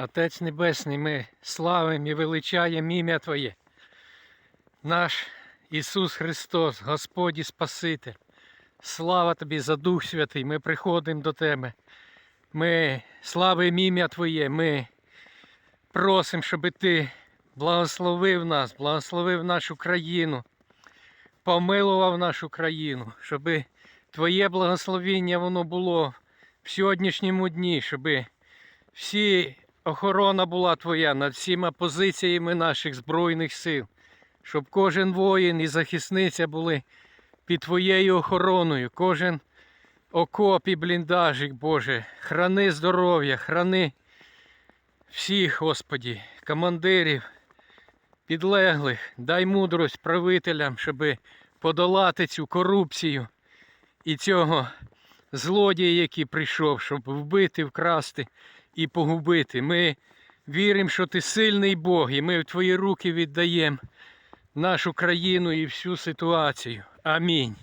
Отець Небесний, ми славимо і величаємо ім'я Твоє. Наш Ісус Христос, Господь і Спаситель. Слава Тобі за Дух Святий. Ми приходимо до Тебе. Ми славимо ім'я Твоє. Ми просимо, щоб Ти благословив нас, благословив нашу країну, помилував нашу країну, щоб Твоє благословіння воно було в сьогоднішньому дні, щоб всі охорона була Твоя над всіма позиціями наших Збройних сил, щоб кожен воїн і захисниця були під Твоєю охороною, кожен окоп і бліндажик, Боже, храни здоров'я, храни всіх, Господі, командирів, підлеглих, дай мудрость правителям, щоб подолати цю корупцію і цього злодія, який прийшов, щоб вбити, вкрасти і погубити. Ми віримо, що ти сильний Бог, і ми в твої руки віддаємо нашу країну і всю ситуацію. Амінь.